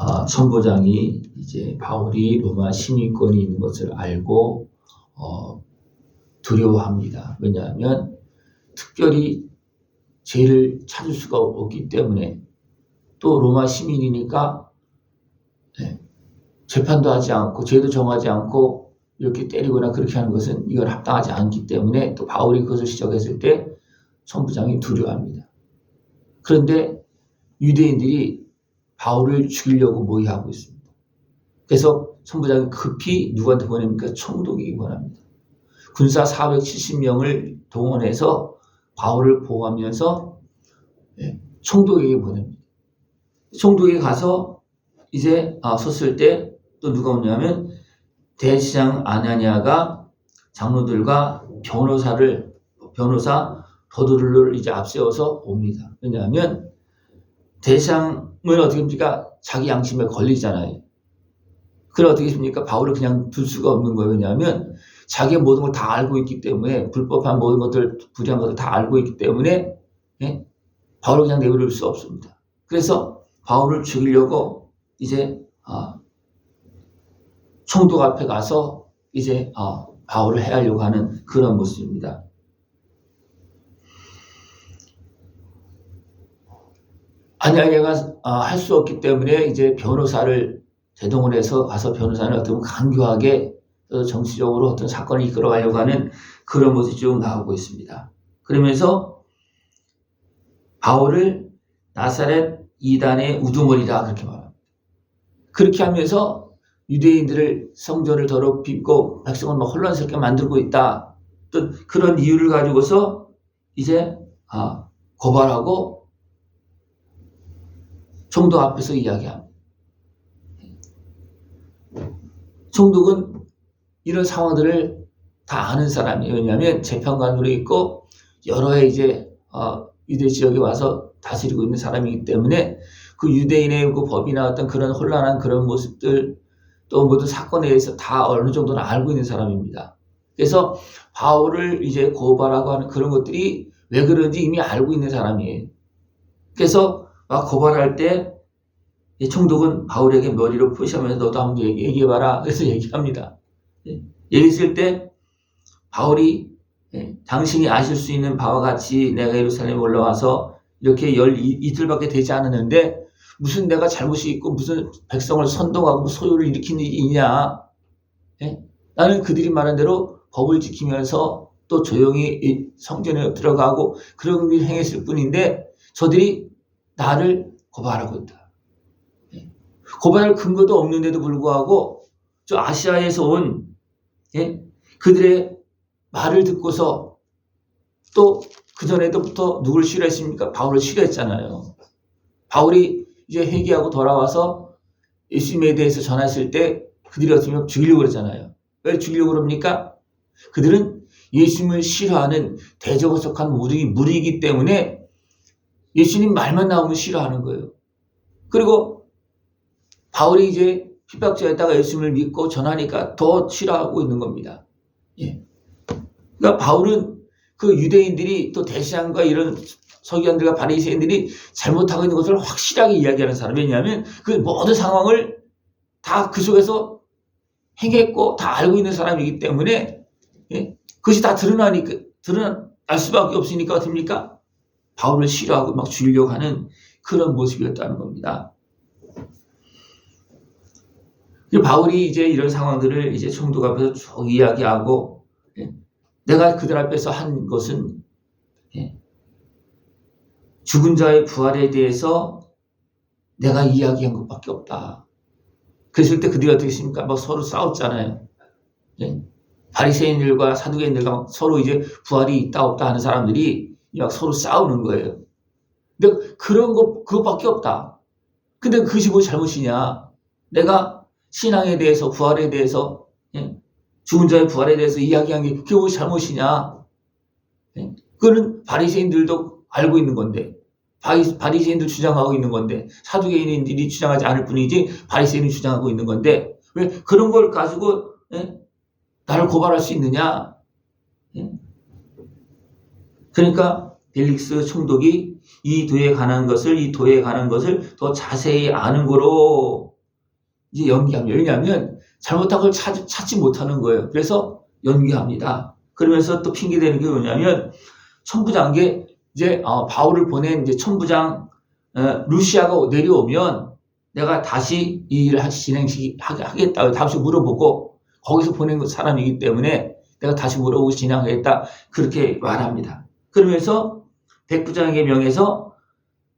아, 천부장이 이제 바울이 로마 시민권이 있는 것을 알고 어, 두려워합니다. 왜냐하면 특별히 죄를 찾을 수가 없기 때문에 또 로마 시민이니까 네, 재판도 하지 않고 죄도 정하지 않고 이렇게 때리거나 그렇게 하는 것은 이건 합당하지 않기 때문에 또 바울이 그것을 시작했을 때 천부장이 두려워합니다. 그런데 유대인들이 바울을 죽이려고 모의하고 있습니다. 그래서 천부장이 급히 누구한테 보냅니까? 총독에게 보냅니다. 군사 470명을 동원해서 바울을 보호하면서 예, 총독에게 보냅니다. 총독에 가서 이제 아, 섰을 때 또 누가 오냐면 대시장 아나니아가 장로들과 변호사를 변호사 더두를 이제 앞세워서 옵니다. 왜냐하면 대시장은 어떻게 합니까? 자기 양심에 걸리잖아요. 그럼 어떻게 됩니까? 바울을 그냥 둘 수가 없는 거예요. 왜냐하면 자기의 모든 걸 다 알고 있기 때문에 불법한 모든 것들 부정한 것들 다 알고 있기 때문에 예? 바울을 그냥 내버릴 수 없습니다. 그래서 바울을 죽이려고 이제 아, 총독 앞에 가서 이제 아, 바울을 해하려고 하는 그런 모습입니다. 아니아니가 아, 할수 없기 때문에 이제 변호사를 대동을 해서 가서 변호사는 보면 강교하게 어, 정치적으로 어떤 사건을 이끌어가려고 하는 그런 모습이 쭉 나오고 있습니다. 그러면서 바울을 나사렛 이단의 우두머리다 그렇게 말합니다. 그렇게 하면서 유대인들을 성전을 더럽히고 백성을 막 혼란스럽게 만들고 있다. 또 그런 이유를 가지고서 이제 아, 고발하고 총독 앞에서 이야기합니다. 총독은 이런 상황들을 다 아는 사람이에요. 왜냐하면 재판관으로 있고 여러 해 이제 어, 유대 지역에 와서 다스리고 있는 사람이기 때문에 그 유대인의 그 법이나 어떤 그런 혼란한 그런 모습들 또 모든 사건에 대해서 다 어느 정도는 알고 있는 사람입니다. 그래서 바울을 이제 고발하고 하는 그런 것들이 왜 그런지 이미 알고 있는 사람이에요. 그래서 막 고발할 때 총독은 바울에게 머리로 푸시하면서 너도 한번 얘기, 해봐라 그래서 얘기합니다. 예, 얘기했을 때 바울이 예, 당신이 아실 수 있는 바와 같이 내가 예루살렘에 올라와서 이렇게 열 이틀밖에 되지 않았는데 무슨 내가 잘못이 있고 무슨 백성을 선동하고 소요를 일으키는 일이 있냐? 예? 나는 그들이 말한 대로 법을 지키면서 또 조용히 성전에 들어가고 그런 일을 행했을 뿐인데 저들이 나를 고발하고 있다. 예? 고발할 근거도 없는데도 불구하고 저 아시아에서 온 예? 그들의 말을 듣고서 또 그전에도부터 누굴 싫어했습니까? 바울을 싫어했잖아요. 바울이 이제 회개하고 돌아와서 예수님에 대해서 전했을 때 그들이 어떻게 보면 죽이려고 그러잖아요. 왜 죽이려고 그럽니까? 그들은 예수님을 싫어하는 대적에 속한 무리, 무리이기 때문에 예수님 말만 나오면 싫어하는 거예요. 그리고 바울이 이제 핍박자에다가 예수님을 믿고 전하니까 더 싫어하고 있는 겁니다. 예. 그러니까 바울은 그 유대인들이 또 대시안과 이런 서기관들과 바리새인들이 잘못하고 있는 것을 확실하게 이야기하는 사람. 왜냐하면 그 모든 상황을 다 그 속에서 행했고 다 알고 있는 사람이기 때문에 예? 그것이 다 드러나니까 드러날 수밖에 없으니까 어떻습니까? 바울을 싫어하고 막 죽이려고 하는 그런 모습이었다는 겁니다. 바울이 이제 이런 상황들을 이제 총독 앞에서 쭉 이야기하고 예? 내가 그들 앞에서 한 것은 예? 죽은 자의 부활에 대해서 내가 이야기한 것밖에 없다. 그랬을 때 그들이 어떻게 했습니까? 막 서로 싸웠잖아요. 예? 바리새인들과 사두개인들과 막 서로 이제 부활이 있다 없다 하는 사람들이 막 서로 싸우는 거예요. 근데 그런 것 그것밖에 없다. 근데 그것이 뭐 잘못이냐? 내가 신앙에 대해서 부활에 대해서 예? 죽은 자의 부활에 대해서 이야기한 게 그게 뭐 잘못이냐? 예? 그거는 바리새인들도 알고 있는 건데 바리, 바리새인들 주장하고 있는 건데 사두개인들이 주장하지 않을 뿐이지 바리새인이 주장하고 있는 건데 왜 그런 걸 가지고 예? 나를 고발할 수 있느냐? 예? 그러니까 벨릭스 총독이 이 도에 관한 것을 이 도에 관한 것을 더 자세히 아는 거로 이제 연기합니다. 왜냐하면 잘못한 걸 찾, 찾지 못하는 거예요. 그래서 연기합니다. 그러면서 또 핑계대는 게 뭐냐면 천부장께 이제 어, 바울을 보낸 이제 천부장 어, 루시아가 내려오면 내가 다시 이 일을 하- 진행하겠다. 다시 물어보고 거기서 보낸 사람이기 때문에 내가 다시 물어보고 진행하겠다. 그렇게 말합니다. 그러면서 백부장에게 명해서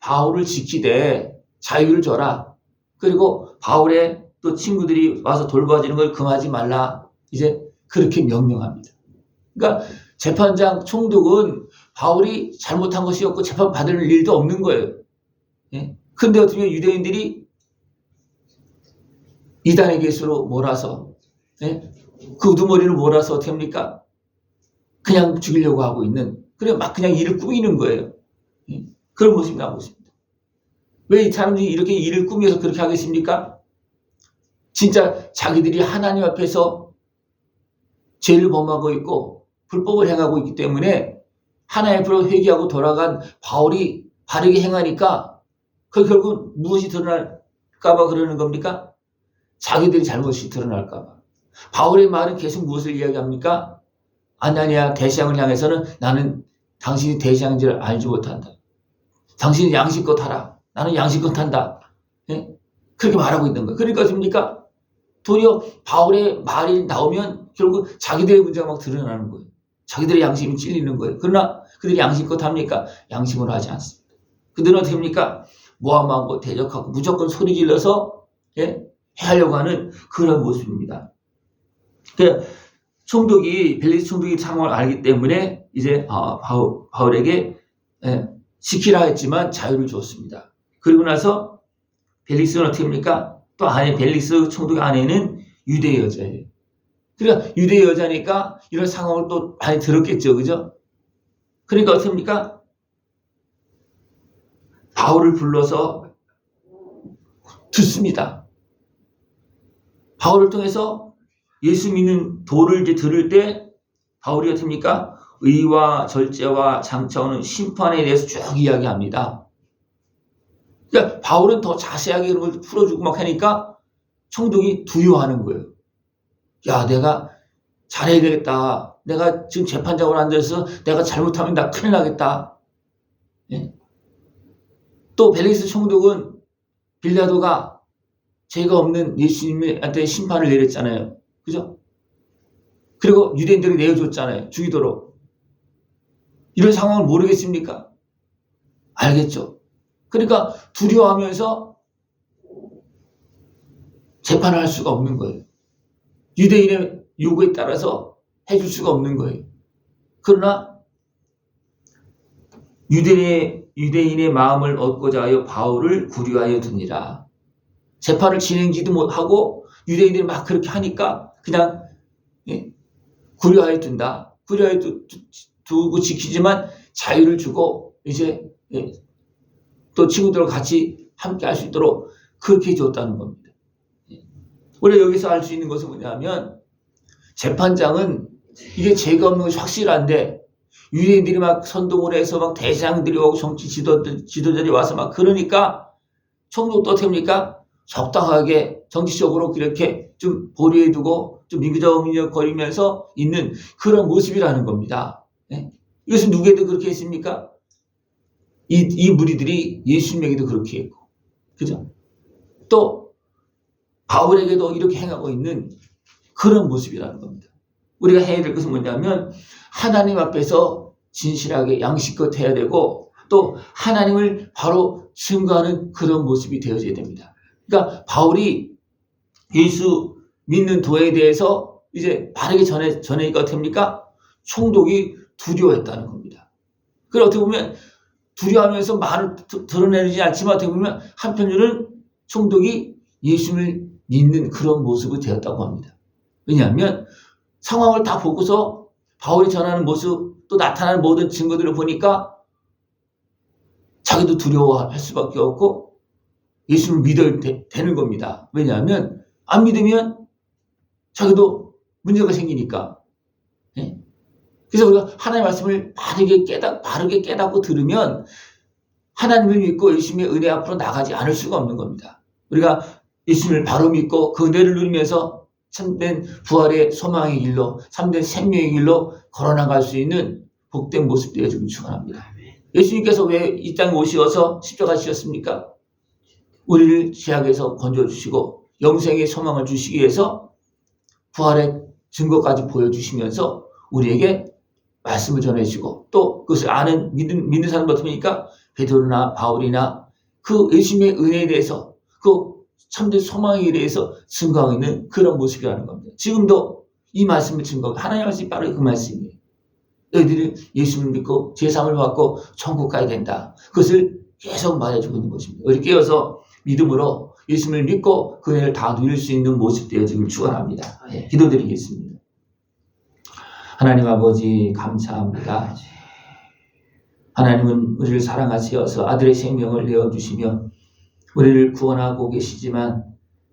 바울을 지키되 자유를 줘라. 그리고 바울의 또 친구들이 와서 돌봐주는 걸 금하지 말라. 이제 그렇게 명령합니다. 그러니까 재판장 총독은 바울이 잘못한 것이 없고 재판 받을 일도 없는 거예요. 예? 근데 어떻게 유대인들이 이단의 계수로 몰아서 예? 그 우두머리를 몰아서 어떻게 합니까? 그냥 죽이려고 하고 있는 그래 막 그냥 일을 꾸미는 거예요. 예? 그런 모습이 나오고 있습니다. 왜 이 사람들이 이렇게 일을 꾸며서 그렇게 하겠습니까? 진짜 자기들이 하나님 앞에서 죄를 범하고 있고 불법을 행하고 있기 때문에 하나님 앞으로 회개하고 돌아간 바울이 바르게 행하니까 그 결국 무엇이 드러날까봐 그러는 겁니까? 자기들이 잘못이 드러날까봐. 바울의 말은 계속 무엇을 이야기합니까? 아나니아 대시양을 향해서는 나는 당신이 줄 알지 못한다. 당신이 양식껏 하라. 나는 양식껏 한다. 예? 그렇게 말하고 있는 거예요. 그러니까 뭡니까? 도리어 바울의 말이 나오면 결국 자기들의 문제가 막 드러나는 거예요. 자기들의 양심이 찔리는 거예요. 그러나 그들이 양심껏 합니까? 양심으로 하지 않습니다. 그들은 어떻게 합니까? 모함하고 대적하고 무조건 소리 질러서 예? 해하려고 하는 그런 모습입니다. 그 총독이 벨리스 총독이 상황을 알기 때문에 이제 아, 바울, 바울 에게 예, 지키라 했지만 자유를 주었습니다. 그리고 나서 벨리스는 어떻게 합니까? 또 안에 벨리스 총독의 아내는 유대 여자예요. 그러니까 유대 여자니까 이런 상황을 또 많이 들었겠죠, 그죠? 그러니까 어떻게 합니까? 바울을 불러서 듣습니다. 바울을 통해서 예수 믿는 도를 이제 들을 때 바울이 어떻게 합니까? 의와 절제와 장차오는 심판에 대해서 쭉 이야기합니다. 그러니까 바울은 더 자세하게 이런 걸 풀어주고 막 하니까 총독이 두려워하는 거예요. 야, 내가 잘해야 되겠다. 내가 지금 재판장으로 앉아서 내가 잘못하면 나 큰일 나겠다. 예? 또 벨리스 총독은 빌라도가 죄가 없는 예수님한테 심판을 내렸잖아요. 그죠? 그리고 유대인들이 내어줬잖아요. 죽이도록. 이런 상황을 모르겠습니까? 알겠죠. 그러니까 두려워하면서 재판을 할 수가 없는 거예요. 유대인의 요구에 따라서 해줄 수가 없는 거예요. 그러나 유대인의, 유대인의 마음을 얻고자 하여 바울을 구류하여 두니라. 재판을 진행지도 못하고 유대인들이 막 그렇게 하니까 그냥 예, 구류하여 둔다. 구류하여 두, 두, 고 지키지만 자유를 주고 이제 예, 또 친구들과 같이 함께 할 수 있도록 그렇게 줬다는 겁니다. 예. 우리가 여기서 알 수 있는 것은 뭐냐면 재판장은 이게 죄가 없는 것이 확실한데 유대인들이 막 선동을 해서 막 대장들이 오고 정치 지도들, 지도자들이 와서 막 그러니까 총독도 합니까? 적당하게 정치적으로 그렇게 좀 보류해두고 좀 민주적 거리면서 있는 그런 모습이라는 겁니다. 네? 이것은 누구에도 그렇게 했습니까? 이, 이 무리들이 예수님에게도 그렇게 했고, 그죠? 또 바울에게도 이렇게 행하고 있는 그런 모습이라는 겁니다. 우리가 해야 될 것은 뭐냐면 하나님 앞에서 진실하게 양식껏 해야 되고 또 하나님을 바로 증거하는 그런 모습이 되어져야 됩니다. 그러니까 바울이 예수 믿는 도에 대해서 이제 바르게 전해, 전하니까 어떻게 합니까? 총독이 두려워했다는 겁니다. 그걸 어떻게 보면 두려워하면서 말을 드- 드러내지 않지만 어떻게 보면 한편으로는 총독이 예수를 믿는 그런 모습이 되었다고 합니다. 왜냐하면 상황을 다 보고서 바울이 전하는 모습 또 나타나는 모든 증거들을 보니까 자기도 두려워할 수밖에 없고 예수를 믿어야 되, 는 겁니다. 왜냐하면 안 믿으면 자기도 문제가 생기니까. 예? 그래서 우리가 하나님의 말씀을 바르게 깨닫, 바르게 깨닫고 들으면 하나님을 믿고 예수님의 은혜 앞으로 나가지 않을 수가 없는 겁니다. 우리가 예수님을 바로 믿고 그 은혜를 누리면서 참된 부활의 소망의 길로, 참된 생명의 길로 걸어나갈 수 있는 복된 모습 되어지길 축원합니다. 예수님께서 왜 이 땅에 오시어서 십자가 지셨습니까? 우리를 죄악에서 건져 주시고 영생의 소망을 주시기 위해서 부활의 증거까지 보여주시면서 우리에게 말씀을 전해주시고 또 그것을 아는 믿는, 믿는 사람 같으니까 베드로나 바울이나 그 예수님의 은혜에 대해서 그 참된 소망에 대해서 증거하고 있는 그런 모습이라는 겁니다. 지금도 이 말씀을 증거하고 하나님 말씀이 바로 그 말씀이에요. 너희들이 예수를 믿고 제삼을 받고 천국 가야 된다. 그것을 계속 말해주고 있는 것입니다. 우리 깨어서 믿음으로 예수를 믿고 그 은혜를 다 누릴 수 있는 모습 되어지길 축원합니다. 예, 기도드리겠습니다. 하나님 아버지 감사합니다. 하나님은 우리를 사랑하시어서 아들의 생명을 내어 주시며 우리를 구원하고 계시지만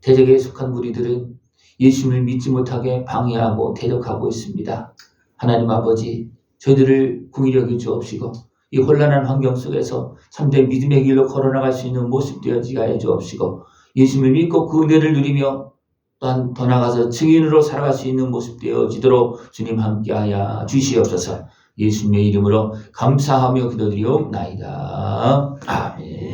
대적에 속한 무리들은 예수님을 믿지 못하게 방해하고 대적하고 있습니다. 하나님 아버지 저희들을 궁일하게 주옵시고 이 혼란한 환경 속에서 참된 믿음의 길로 걸어나갈 수 있는 모습 되어지게 하여 주옵시고 예수님을 믿고 그 은혜를 누리며 또한 더 나아가서 증인으로 살아갈 수 있는 모습 되어지도록 주님 함께하여 주시옵소서 예수님의 이름으로 감사하며 기도드리옵나이다. 아멘